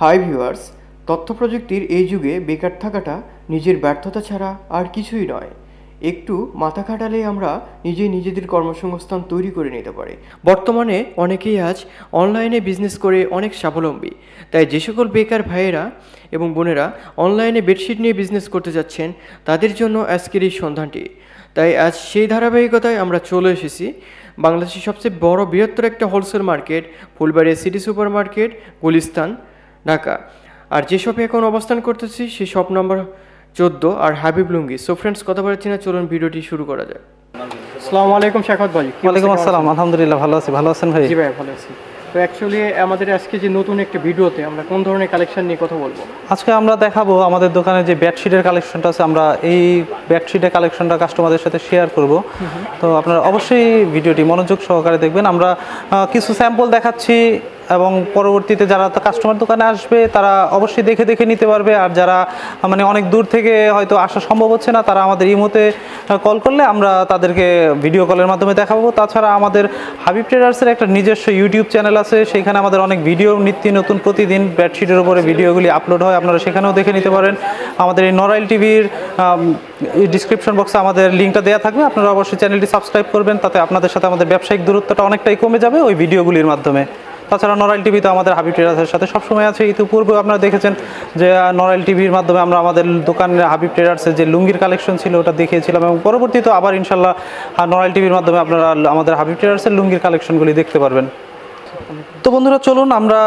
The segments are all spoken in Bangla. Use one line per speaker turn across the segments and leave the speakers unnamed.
হাই ভিউয়ার্স তথ্য প্রযুক্তির এই যুগে বেকার থাকাটা নিজের ব্যর্থতা ছাড়া আর কিছুই নয়। একটু মাথা খাটালেই আমরা নিজেই নিজেদের কর্মসংস্থান তৈরি করে নিতে পারি। বর্তমানে অনেকেই আজ অনলাইনে বিজনেস করে অনেক স্বাবলম্বী। তাই যে সকল বেকার ভাইয়েরা এবং বোনেরা অনলাইনে বেডশিট নিয়ে বিজনেস করতে যাচ্ছেন, তাদের জন্য আজকের এই সন্ধানটি। তাই আজ সেই ধারাবাহিকতায় আমরা চলে এসেছি। বাংলাদেশের সবচেয়ে বড় বৃহত্তর একটা wholesale market, Phulbaria city super market Gulistan. Dhaka. আর যে শপে এখন অবস্থান করতেছি সেই শপ নম্বর চোদ্দ আর হাবিব লুঙ্গি। সো ফ্রেন্ডস কথা বলছি না চলুন ভিডিওটি শুরু করা যায় আসসালামু আলাইকুম শেখাত ভাই
ওয়ালাইকুম আসসালাম আলহামদুলিল্লাহ ভালো আছি। ভালো আছেন ভাই?
জি ভাই ভালো আছি। তো অ্যাকচুয়ালি আমাদের আজকে যে নতুন একটা ভিডিওতে আমরা কোন ধরনের কালেকশন নিয়ে কথা বলব?
আজকে আমরা দেখাবো আমাদের দোকানে যে বেডশিটের কালেকশনটা আছে আমরা এই বেডশিটের কালেকশনটা কাস্টমারদের সাথে শেয়ার করব। তো আপনারা অবশ্যই ভিডিওটি মনোযোগ সহকারে দেখবেন। আমরা কিছু স্যাম্পল দেখাচ্ছি। এবং পরবর্তীতে যারা কাস্টমার দোকানে আসবে, তারা অবশ্যই দেখে দেখে নিতে পারবে। আর যারা মানে অনেক দূর থেকে হয়তো আসা সম্ভব হচ্ছে না, তারা আমাদের ইমোতে কল করলে আমরা তাদেরকে ভিডিও কলের মাধ্যমে দেখাবো। তাছাড়া আমাদের হাবিব ট্রেডার্সের একটা নিজস্ব ইউটিউব চ্যানেল আছে। সেখানে আমাদের অনেক ভিডিও নিত্য নতুন প্রতিদিন বেডশিটের উপরে ভিডিওগুলি আপলোড হয়। আপনারা সেখানেও দেখে নিতে পারেন। আমাদের এই নরাইল টিভির ডিসক্রিপশন বক্সে আমাদের লিঙ্কটা দেওয়া থাকবে। আপনারা অবশ্যই চ্যানেলটি সাবস্ক্রাইব করবেন। তাতে আপনাদের সাথে আমাদের ব্যবসায়িক দূরত্বটা অনেকটাই কমে যাবে ওই ভিডিওগুলির মাধ্যমে। তাছাড়া নরাইল টিভি তো আমাদের হাবিব ট্রেডার্সের সাথে সবসময় আছে। ইতিপূর্বে আপনারা দেখেছেন যে নরাইল টিভির মাধ্যমে আমরা আমাদের দোকানে হাবিব ট্রেডার্সের যে লুঙ্গির কালেকশন ছিল ওটা দেখিয়েছিলাম এবং পরবর্তীতে আবার ইনশাল্লাহ নরাইল টিভির মাধ্যমে আপনারা আমাদের হাবিব ট্রেডার্সের লুঙ্গির কালেকশনগুলি দেখতে পারবেন। তো বন্ধুরা, চলুন আমরা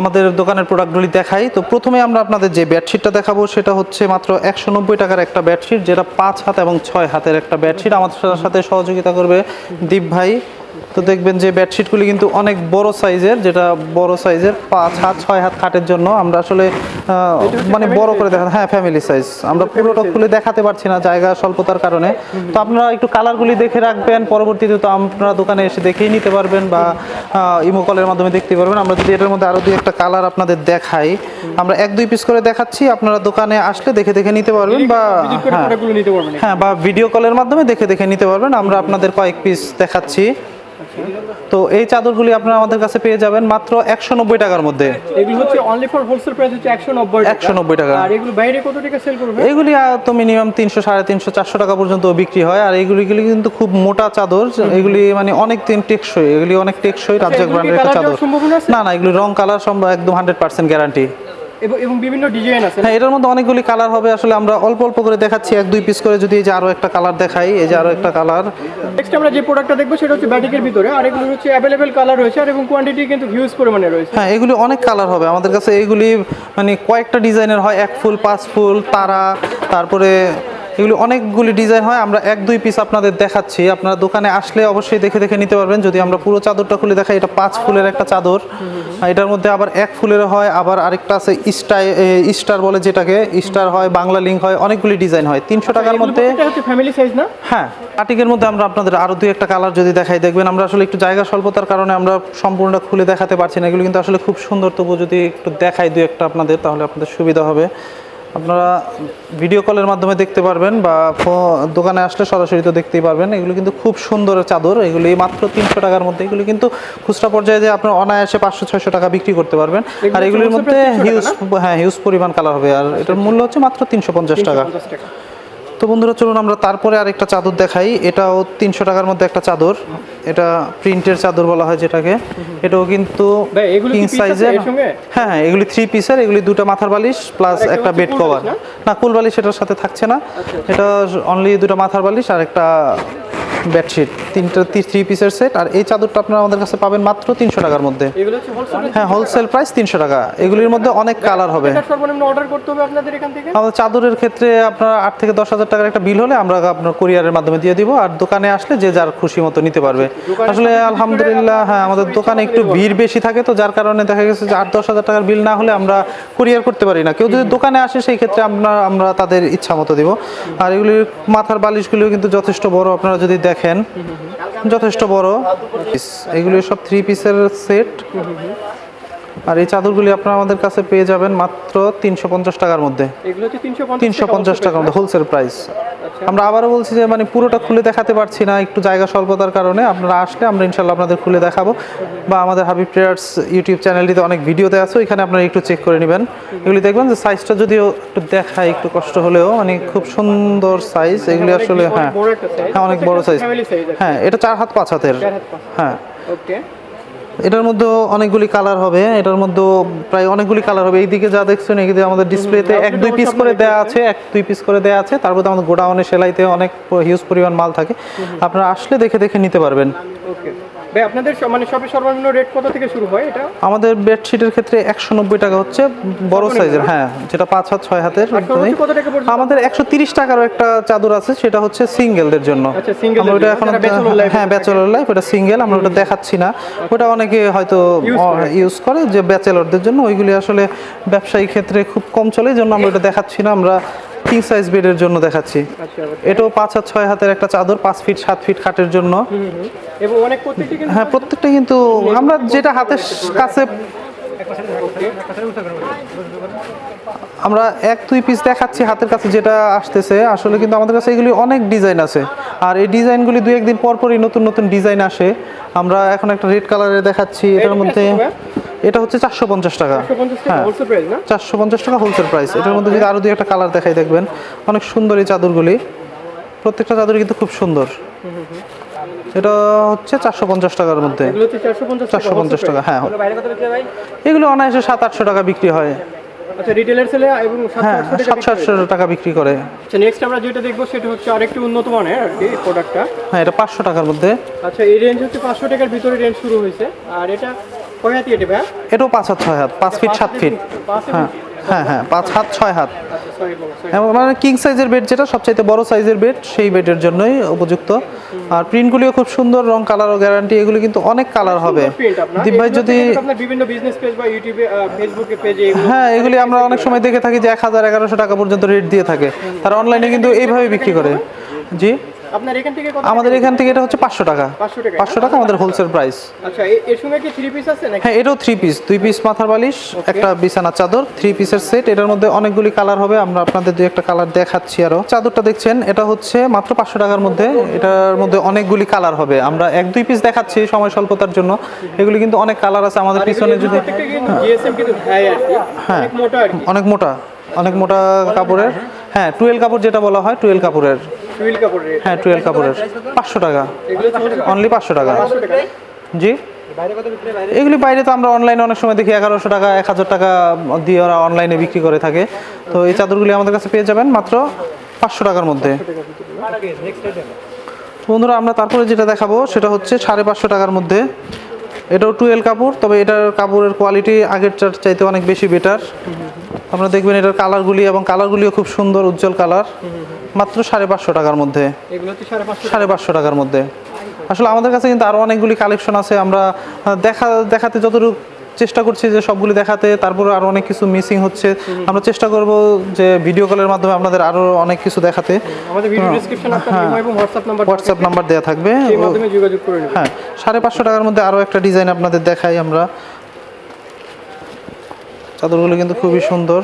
আমাদের দোকানের প্রোডাক্টগুলি দেখাই। তো প্রথমে আমরা আপনাদের যে বেডশিটটা দেখাবো, সেটা হচ্ছে মাত্র একশো নব্বই টাকার একটা বেডশিট যেটা পাঁচ হাত এবং ছয় হাতের একটা বেডশিট আমাদের সাথে সহযোগিতা করবে দীপ ভাই। তো দেখবেন যে বেডশিটগুলি কিন্তু অনেক বড় সাইজের যেটা বড় সাইজের পাঁচ হাত ছয় হাত খাটের জন্য আমরা আসলে মানে বড় করে দেখা হ্যাঁ ফ্যামিলি সাইজ আমরা পুরোটা খুলে দেখাতে পারছি না জায়গা স্বল্পতার কারণে। তো আপনারা একটু কালারগুলি দেখে রাখবেন পরবর্তীতে তো আপনারা দোকানে এসে দেখেই নিতে পারবেন বা ইমো কলের মাধ্যমে দেখতে পারবেন। আমরা যদি এটার মধ্যে আরও দুই একটা কালার আপনাদের দেখাই আমরা এক দুই পিস করে দেখাচ্ছি আপনারা দোকানে আসলে দেখে দেখে নিতে পারবেন বা হ্যাঁ। হ্যাঁ বা ভিডিও কলের মাধ্যমে দেখে দেখে নিতে পারবেন। আমরা আপনাদের কয়েক পিস দেখাচ্ছি। তো এই চাদরগুলি আপনারা আমাদের কাছে পেয়ে যাবেন মাত্র একশো নব্বই টাকার মধ্যে।
এগুলো হচ্ছে অনলি ফর হোলসেল প্রাইস হচ্ছে একশো নব্বই
একশো নব্বই টাকা।
আর এগুলো বাইরে কত টাকা সেল করবে?
এইগুলি আহ, তো মিনিমাম তিনশো সাড়ে তিনশো চারশো টাকা পর্যন্ত বিক্রি হয়। আর এইগুলিগুলি কিন্তু খুব মোটা চাদর। এগুলি মানে অনেক দিন টেকসই। এগুলি অনেক টেকসই রাজ্জাক ব্র্যান্ডের একটা চাদর? না না এগুলি রং কালার সম্ভব একদম হান্ড্রেড পার্সেন্ট গ্যারান্টি
এবং বিভিন্ন ডিজাইন আছে
হ্যাঁ এটার মধ্যে অনেকগুলি কালার হবে। আসলে আমরা অল্প অল্প করে দেখাচ্ছি এক দুই পিস করে। যদি এই যে আরও একটা কালার দেখাই এই যে আরও একটা কালার
নেক্সট আমরা যে প্রোডাক্টটা দেখব সেটা হচ্ছে ব্যাটিকের ভিতরে। আর এগুলো হচ্ছে অ্যাভেলেবেল কালার রয়েছে আর এবং কোয়ান্টিটি কিন্তু হিউজ পরিমাণে রয়েছে।
হ্যাঁ এগুলি অনেক কালার হবে। আমাদের কাছে এইগুলি মানে কয়েকটা ডিজাইনের হয়। এক ফুল পাঁচ ফুল তারা তারপরে এগুলি অনেকগুলি ডিজাইন হয় আমরা এক দুই পিস আপনাদের দেখাচ্ছি। আপনারা দোকানে আসলে অবশ্যই দেখে দেখে নিতে পারবেন। যদি আমরা পুরো চাদরটা খুলে দেখাই এটা পাঁচ ফুলের একটা চাদর। এটার মধ্যে আবার এক ফুলের হয় আবার আরেকটা আছে স্টাই স্টার বলে যেটাকে। স্টার হয় বাংলা লিঙ্ক হয় অনেকগুলি ডিজাইন হয়। তিনশো টাকার মধ্যে
ফ্যামিলি সাইজ না?
হ্যাঁ আর্টিকের মধ্যে আমরা আপনাদের আরও দুই একটা কালার যদি দেখাই দেখবেন আমরা আসলে একটু জায়গা স্বল্পতার কারণে আমরা সম্পূর্ণটা খুলে দেখাতে পারছি না। এগুলো কিন্তু আসলে খুব সুন্দর তবু যদি একটু দেখাই দুই একটা আপনাদের তাহলে আপনাদের সুবিধা হবে। আপনারা ভিডিও কলের মাধ্যমে দেখতে পারবেন বা দোকানে আসলে সরাসরি তো দেখতেই পারবেন। এগুলো কিন্তু খুব সুন্দর চাদর। এগুলি মাত্র তিনশো টাকার মধ্যে। এগুলি কিন্তু খুচরা পর্যায়ে যে আপনার অনায়াসে পাঁচশো ছয়শো টাকা বিক্রি করতে পারবেন। আর এগুলির মধ্যে হিউজ হ্যাঁ হিউজ পরিমাণ কালার হবে। আর এটার মূল্য হচ্ছে মাত্র তিনশো পঞ্চাশ টাকা। তো বন্ধুরা চলুন আমরা তারপরে আরেকটা চাদর দেখাই। এটাও তিনশো টাকার মধ্যে একটা চাদর। এটা প্রিন্টের চাদর বলা হয় যেটাকে। এটাও কিন্তু
কিং
সাইজের হ্যাঁ হ্যাঁ এগুলি থ্রি পিসের এগুলি দুটো মাথার বালিশ প্লাস
একটা
একটা বেড কভার
না? আচ্ছা,
কুল বালিশ এটার সাথে থাকছে না। এটা অনলি দুটো মাথার বালিশ আর একটা বেডশিট তিনটা থ্রি পিসের সেট আর এই চাদরটা আপনারা আমাদের কাছে পাবেন মাত্র তিনশো টাকার মধ্যে। হ্যাঁ হোলসেল প্রাইস তিনশো টাকা। এগুলির মধ্যে অনেক কালার হবে। আমাদের চাদরের ক্ষেত্রে আপনার আট থেকে দশ হাজার টাকার একটা বিল হলে আমরা আপনার কুরিয়ারের মাধ্যমে দিয়ে দিব আর দোকানে আসলে যে যার খুশি মতো নিতে পারবে। আসলে আলহামদুলিল্লাহ হ্যাঁ আমাদের দোকানে একটু ভিড় বেশি থাকে তো যার কারণে দেখা গেছে যে আট দশ হাজার টাকার বিল না হলে আমরা কুরিয়ার করতে পারি না। কেউ যদি দোকানে আসে সেই ক্ষেত্রে আমরা আমরা তাদের ইচ্ছা মতো দিব। আর এগুলির মাথার বালিশগুলিও কিন্তু যথেষ্ট বড় আপনারা যদি দেখেন যথেষ্ট বড়। এগুলি সব থ্রি পিসের সেট আর এই চাদরগুলি আপনারা আমাদের কাছে পেয়ে যাবেন মাত্র তিনশো পঞ্চাশ টাকার মধ্যে।
এগুলো হচ্ছে তিনশো
পঞ্চাশ টাকার মধ্যে হোলসেল প্রাইস আমরা আবারও বলছি যে মানে পুরোটা খুলে দেখাতে পারছি না একটু জায়গা স্বল্পতার কারণে। আপনারা আসলে আমরা ইনশাল্লাহ আপনাদের খুলে দেখাবো। বা আমাদের হাবিব ট্রেডার্স ইউটিউব চ্যানেলটিতে অনেক ভিডিও ভিডিওতে আছে এখানে আপনারা একটু চেক করে নেবেন। এগুলি দেখবেন যে সাইজটা যদিও একটু দেখায় একটু কষ্ট হলেও মানে খুব সুন্দর সাইজ এগুলি আসলে হ্যাঁ। হ্যাঁ অনেক বড় সাইজ। হ্যাঁ এটা চার হাত পাঁচ হাতের। হ্যাঁ।
ওকে
এটার মধ্যে অনেকগুলি কালার হবে, এটার মধ্যে প্রায় অনেকগুলি কালার হবে। এইদিকে যা দেখছেন এইদিকে আমাদের ডিসপ্লেতে এক, দুই পিস করে দেয়া আছে, এক, দুই পিস করে দেয়া আছে। তারপরে আমাদের গোডাউনে সেলাইতে অনেক হিউজ পরিমাণ মাল থাকে। আপনারা আসলে দেখে দেখে নিতে পারবেন।
ভাই আপনাদের মানে সবে সর্বনিম্ন রেট কত থেকে শুরু হয় এটা?
আমাদের বেডশিটের ক্ষেত্রে একশো নব্বই টাকা হচ্ছে বড় সাইজের হ্যাঁ যেটা পাঁচ হাত ছয় হাতের আমাদের একশো তিরিশ টাকারও একটা চাদর আছে সেটা হচ্ছে সিঙ্গেলদের জন্য।
আচ্ছা,
আমরা ওটা এখন হ্যাঁ ব্যাচেলর লাইফ ওটা সিঙ্গেল আমরা ওটা দেখাচ্ছি না। ওটা অনেকে হয়তো ইউজ করে। যে ব্যাচেলরদের জন্য ওইগুলি আসলে ব্যবসায়িক ক্ষেত্রে খুব কম চলে এই জন্য আমরা ওটা দেখাচ্ছি না। আমরা কিং সাইজ বেডের জন্য দেখাচ্ছি।
আচ্ছা
এটাও পাঁচ হাত ছয় হাতের একটা চাদর পাঁচ ফিট সাত ফিট খাটের জন্য। হ্যাঁ প্রত্যেকটা কিন্তু আমরা যেটা হাতের কাছে আমরা এক দুই পিস দেখাচ্ছি হাতের কাছে যেটা আসতেছে। আসলে কিন্তু আমাদের কাছে এগুলি অনেক ডিজাইন আছে। আর এই ডিজাইনগুলি দুই একদিন পর পরই নতুন নতুন ডিজাইন আসে। আমরা এখন একটা রেড কালারে দেখাচ্ছি। এটার মধ্যে এটা হচ্ছে চারশো পঞ্চাশ টাকা। হ্যাঁ। চারশো পঞ্চাশ টাকা হোলসেল প্রাইস এটার মধ্যে যদি আরও দুই একটা কালার দেখাই দেখবেন অনেক সুন্দর এই চাদরগুলি। প্রত্যেকটা চাদর কিন্তু খুব সুন্দর। এটা হচ্ছে চারশো পঞ্চাশ টাকার মধ্যে।
চারশো পঞ্চাশ
টাকা হ্যাঁ।
হয়
এগুলো অনায়াসে সাত আটশো টাকা বিক্রি হয়।
আচ্ছা রিটেলার সেলে এবং সাতশো
হ্যাঁ
আটশো টাকা
বিক্রি করে।
আচ্ছা নেক্সট আমরা যেটা দেখব সেটা হচ্ছে আরেকটু উন্নত মানের আর কি প্রোডাক্টটা
হ্যাঁ এটা পাঁচশো টাকার মধ্যে।
আচ্ছা এই রেঞ্জ হচ্ছে পাঁচশো টাকার ভিতরে রেঞ্জ শুরু হয়েছে। আর এটা
এটাও পাঁচ হাত ছয় হাত পাঁচ ফিট সাত ফিট। হ্যাঁ হ্যাঁ হ্যাঁ পাঁচ হাত ছয় হাত।
সরি
মানে কিং সাইজের বেড যেটা সবচাইতে বড় সাইজের বেড সেই বেডের জন্যই উপযুক্ত। আর প্রিন্টগুলিও খুব সুন্দর রং কালার ও গ্যারান্টি এগুলো কিন্তু অনেক কালার হবে। দীপ ভাই যদি
বিভিন্ন বিজনেস পেজ বা ইউটিউবে ফেসবুকে পেজে
হ্যাঁ এগুলি আমরা অনেক সময় দেখে থাকি যে এক হাজার এগারোশো টাকা পর্যন্ত রেট দিয়ে থাকে। তারা অনলাইনে কিন্তু এইভাবে বিক্রি করে। জি?
আপনার এখান থেকে কত
আমাদের এখান থেকে এটা হচ্ছে পাঁচশো টাকা।
500 টাকা।
পাঁচশো টাকা আমাদের হোলসেল প্রাইস
আচ্ছা এর সঙ্গে কি থ্রি পিস আছে নাকি?
হ্যাঁ এটাও থ্রি পিস দুই পিস মাথার বালিশ একটা বিছানার চাদর থ্রি পিসের সেট এটার মধ্যে অনেকগুলি কালার হবে। আমরা আপনাদের দুই একটা কালার দেখাচ্ছি আরও। চাদরটা দেখছেন এটা হচ্ছে মাত্র পাঁচশো টাকার মধ্যে। এটার মধ্যে অনেকগুলি কালার হবে। আমরা এক দুই পিস দেখাচ্ছি সময় স্বল্পতার জন্য। এগুলি কিন্তু অনেক কালার আছে আমাদের পিছনে যদি
জিএসএম কিন্তু হাই আর
হ্যাঁ।
অনেক মোটা
অনেক মোটা। কাপড়ের। হ্যাঁ। টুয়েল কাপড় যেটা বলা হয় টুয়েল কাপড়ের। হ্যাঁ টুয়েল কাপড়ের। পাঁচশো টাকা। অনলি পাঁচশো টাকা। জি? এগুলি বাইরে তো আমরা অনলাইনে অনেক সময় দেখি এগারোশো টাকা এক হাজার টাকা দিয়ে ওরা অনলাইনে বিক্রি করে থাকে। তো এই চাদরগুলি আমাদের কাছে পেয়ে যাবেন মাত্র পাঁচশো টাকার মধ্যে। বন্ধুরা আমরা তারপরে যেটা দেখাবো সেটা হচ্ছে সাড়ে পাঁচশো টাকার মধ্যে। এটাও টুয়েল কাপড় তবে এটার কাপড়ের কোয়ালিটি আগের চার চাইতে অনেক বেশি বেটার আপনারা দেখবেন এটার কালারগুলি এবং কালারগুলিও খুব সুন্দর উজ্জ্বল কালার মাত্র সাড়ে পাঁচশো টাকার মধ্যে।
এগুলো সাড়ে পাঁচশো
টাকার মধ্যে। আসলে আমাদের কাছে কিন্তু আরও অনেকগুলি কালেকশন আছে। আমরা দেখা দেখাতে যতটুকু চেষ্টা করছি যে সবগুলি দেখাতে তারপরে আরও অনেক কিছু মিসিং হচ্ছে। আমরা চেষ্টা করব যে ভিডিও কলের মাধ্যমে আপনাদের আরও অনেক কিছু দেখাতে।
হোয়াটসঅ্যাপ নাম্বার
হোয়াটসঅ্যাপ নাম্বার দেওয়া থাকবে। হ্যাঁ সাড়ে পাঁচশো টাকার মধ্যে আরও একটা ডিজাইন আপনাদের দেখাই আমরা। চাদরগুলো কিন্তু খুবই সুন্দর।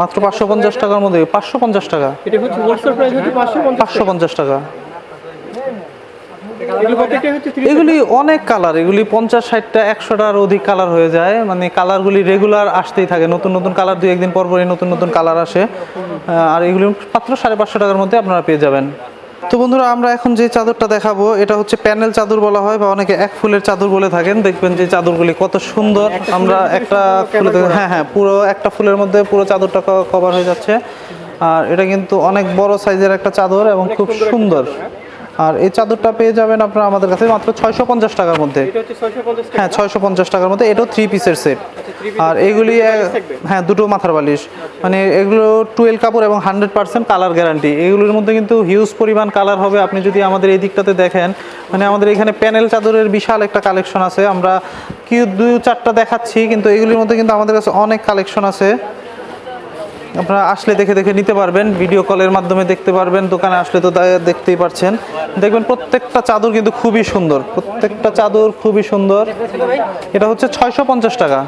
মাত্র পাঁচশো পঞ্চাশ টাকার মধ্যে। পাঁচশো পঞ্চাশ টাকা।
এটা হচ্ছে হোলসেল প্রাইস হচ্ছে পাঁচশো পঞ্চাশ
টাকা।
এগুলো
অনেক কালার এগুলি পঞ্চাশ ষাটটা একশোটার অধিক কালার হয়ে যায়। মানে কালারগুলি রেগুলার আসতেই থাকে। নতুন নতুন কালার দুই একদিন পর পরই নতুন নতুন কালার আসে। আর এগুলি মাত্র সাড়ে পাঁচশো টাকার মধ্যে আপনারা পেয়ে যাবেন। তো বন্ধুরা আমরা এখন যে চাদরটা দেখাবো এটা হচ্ছে প্যানেল চাদর বলা হয় বা অনেকে এক ফুলের চাদর বলে থাকেন। দেখবেন যে চাদরগুলি কত সুন্দর। আমরা একটা ফুলে হ্যাঁ হ্যাঁ পুরো একটা ফুলের মধ্যে পুরো চাদরটা কভার হয়ে যাচ্ছে। আর এটা কিন্তু অনেক বড় সাইজের একটা চাদর এবং খুব সুন্দর আর এই চাদরটা পেয়ে যাবেন আপনারা আমাদের কাছে মাত্র ছয়শো পঞ্চাশ টাকার মধ্যে। হ্যাঁ ছয়শো পঞ্চাশ টাকার মধ্যে। এটাও থ্রি পিসের সেট আর এগুলি হ্যাঁ দুটো মাথার বালিশ। মানে এগুলো টুয়েলভ কাপড় এবং হান্ড্রেড পার্সেন্ট কালার গ্যারান্টি এগুলোর মধ্যে কিন্তু হিউজ পরিমাণ কালার হবে। আপনি যদি আমাদের এই দিকটাতে দেখেন মানে আমাদের এখানে প্যানেল চাদরের বিশাল একটা কালেকশন আছে। আমরা কি দুই চারটা দেখাচ্ছি কিন্তু এগুলির মধ্যে কিন্তু আমাদের কাছে অনেক কালেকশন আছে। আপনারা আসলে দেখে দেখে নিতে পারবেন ভিডিও কলের মাধ্যমে দেখতে পারবেন, দোকানে আসলে তো দেখতেই পারছেন। দেখবেন প্রত্যেকটা চাদর কিন্তু খুবই সুন্দর, প্রত্যেকটা চাদর খুবই সুন্দর। এটা হচ্ছে ছয়শো পঞ্চাশ টাকা।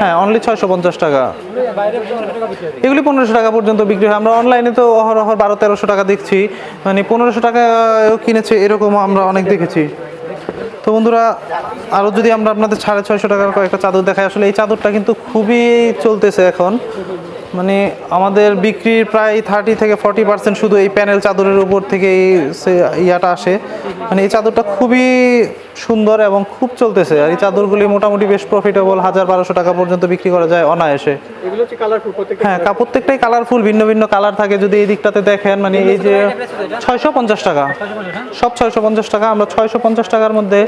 হ্যাঁ অনলি ছয়শো পঞ্চাশ টাকা। এগুলি পনেরোশো টাকা পর্যন্ত বিক্রি হয়। আমরা অনলাইনে তো অহরহ বারো, তেরোশো টাকা দেখছি। মানে পনেরোশো টাকা কিনেছে এরকম আমরা অনেক দেখেছি। তো বন্ধুরা আরও যদি আমরা আপনাদের সাড়ে ছয়শো টাকার কয়েকটা চাদর দেখাই, আসলে এই চাদরটা কিন্তু খুবই চলতেছে এখন। মানে আমাদের বিক্রির প্রায় থার্টি থেকে ফর্টি পার্সেন্ট শুধু এই প্যানেল চাদরের উপর থেকে ইয়াটা আসে। মানে এই চাদরটা খুবই সুন্দর এবং খুব চলতেছে। আর এই চাদরগুলি মোটামুটি বেশ প্রফিটেবল হাজার বারোশো টাকা পর্যন্ত বিক্রি করা যায় অনায়াসে।
এগুলো হচ্ছে কালারফুল
হ্যাঁ প্রত্যেকটাই কালারফুল ভিন্ন ভিন্ন কালার থাকে। যদি এই দিকটাতে দেখেন মানে এই যে ছয়শো পঞ্চাশ টাকা। সব ছয়শো পঞ্চাশ টাকা। আমরা ছয়শো পঞ্চাশ টাকার মধ্যে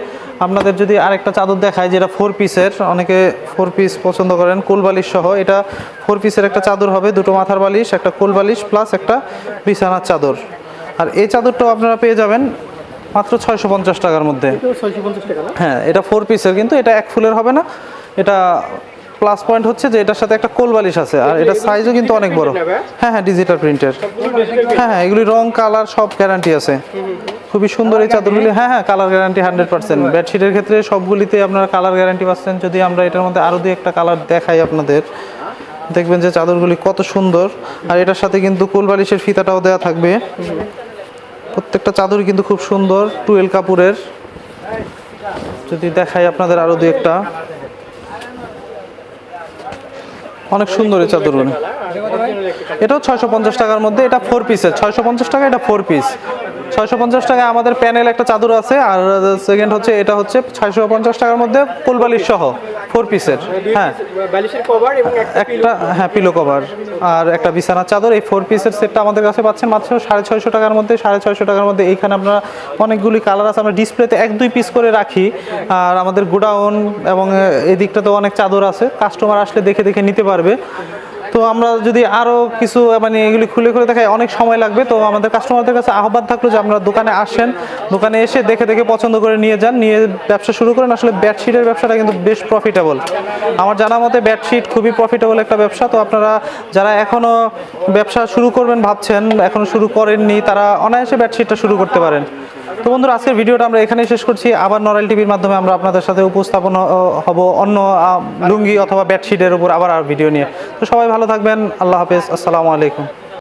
আপনাদের যদি আরেকটা চাদর দেখায় যেটা ফোর পিসের অনেকে ফোর পিস পছন্দ করেন কোল বালিশ সহ। এটা ফোর পিসের একটা চাদর হবে দুটো মাথার বালিশ একটা কোল বালিশ প্লাস একটা বিছানার চাদর। আর এই চাদরটাও আপনারা পেয়ে যাবেন মাত্র ছয়শো পঞ্চাশ টাকার মধ্যে। হ্যাঁ এটা ফোর পিসের কিন্তু এটা এক ফুলের হবে না। এটা প্লাস পয়েন্ট হচ্ছে যে এটার সাথে একটা কোল বালিশ আছে আর এটা সাইজও কিন্তু অনেক বড়। হ্যাঁ হ্যাঁ ডিজিটাল প্রিন্টের হ্যাঁ হ্যাঁ এগুলি রং কালার সব গ্যারান্টি আছে। খুবই সুন্দর এই চাদরগুলি। হ্যাঁ হ্যাঁ কালার গ্যারান্টি হান্ড্রেড পার্সেন্ট বেডশিটের ক্ষেত্রে সবগুলিতে আপনারা কালার গ্যারান্টি পাচ্ছেন। যদি আমরা এটার মধ্যে আরও দুই একটা কালার দেখাই আপনাদের দেখবেন যে চাদরগুলি কত সুন্দর। আর এটার সাথে কিন্তু কোল বালিশের ফিতাটাও দেওয়া থাকবে। প্রত্যেকটা চাদরই কিন্তু খুব সুন্দর, টুয়েল কাপুরের যদি দেখাই আপনাদের আরও দু একটা। অনেক সুন্দর এই চাদরগুলো এটাও ছয়শো পঞ্চাশ টাকার মধ্যে, এটা ফোর পিসের ছয়শো পঞ্চাশ টাকা, এটা ফোর পিস ছয়শো পঞ্চাশ টাকায় আমাদের প্যানেল একটা চাদর আছে আর সেকেন্ড হচ্ছে এটা হচ্ছে ছয়শো পঞ্চাশ টাকার মধ্যে কোলবালিশ সহ ফোর পিসের হ্যাঁ।
একটা
হ্যাঁ পিলো কভার আর একটা বিছানার চাদর এই ফোর পিসের সেটটা আমাদের কাছে পাচ্ছেন মাত্র সাড়ে ছয়শো টাকার মধ্যে সাড়ে ছয়শো টাকার মধ্যে। এইখানে আপনারা অনেকগুলি কালার আছে আমরা ডিসপ্লেতে এক দুই পিস করে রাখি আর আমাদের গোডাউন এবং এই দিকটাতেও অনেক চাদর আছে কাস্টমার আসলে দেখে দেখে নিতে পারবে। তো আমরা যদি আরও কিছু মানে এগুলি খুলে খুলে দেখাই, অনেক সময় লাগবে। তো আমাদের কাস্টমারদের কাছে আহ্বান থাকল যে আপনারা দোকানে আসেন। দোকানে এসে দেখে দেখে পছন্দ করে নিয়ে যান। নিয়ে ব্যবসা শুরু করেন। আসলে বেডশিটের ব্যবসাটা কিন্তু বেশ প্রফিটেবল আমার জানা মতে বেডশিট খুবই প্রফিটেবল একটা ব্যবসা। তো আপনারা যারা এখনও ব্যবসা শুরু করবেন, ভাবছেন এখনও শুরু করেননি, তারা অনায়াসে বেডশিটটা শুরু করতে পারেন। তো বন্ধুরা, আজকের ভিডিওটা আমরা এখানেই শেষ করছি। আবার নরাল টিভির মাধ্যমে আমরা আপনাদের সাথে উপস্থাপন হব অন্য লুঙ্গি অথবা বেডশিটের উপর আবার আর ভিডিও নিয়ে। তো সবাই ভালো থাকবেন। আল্লাহ হাফেজ। আসসালামু আলাইকুম।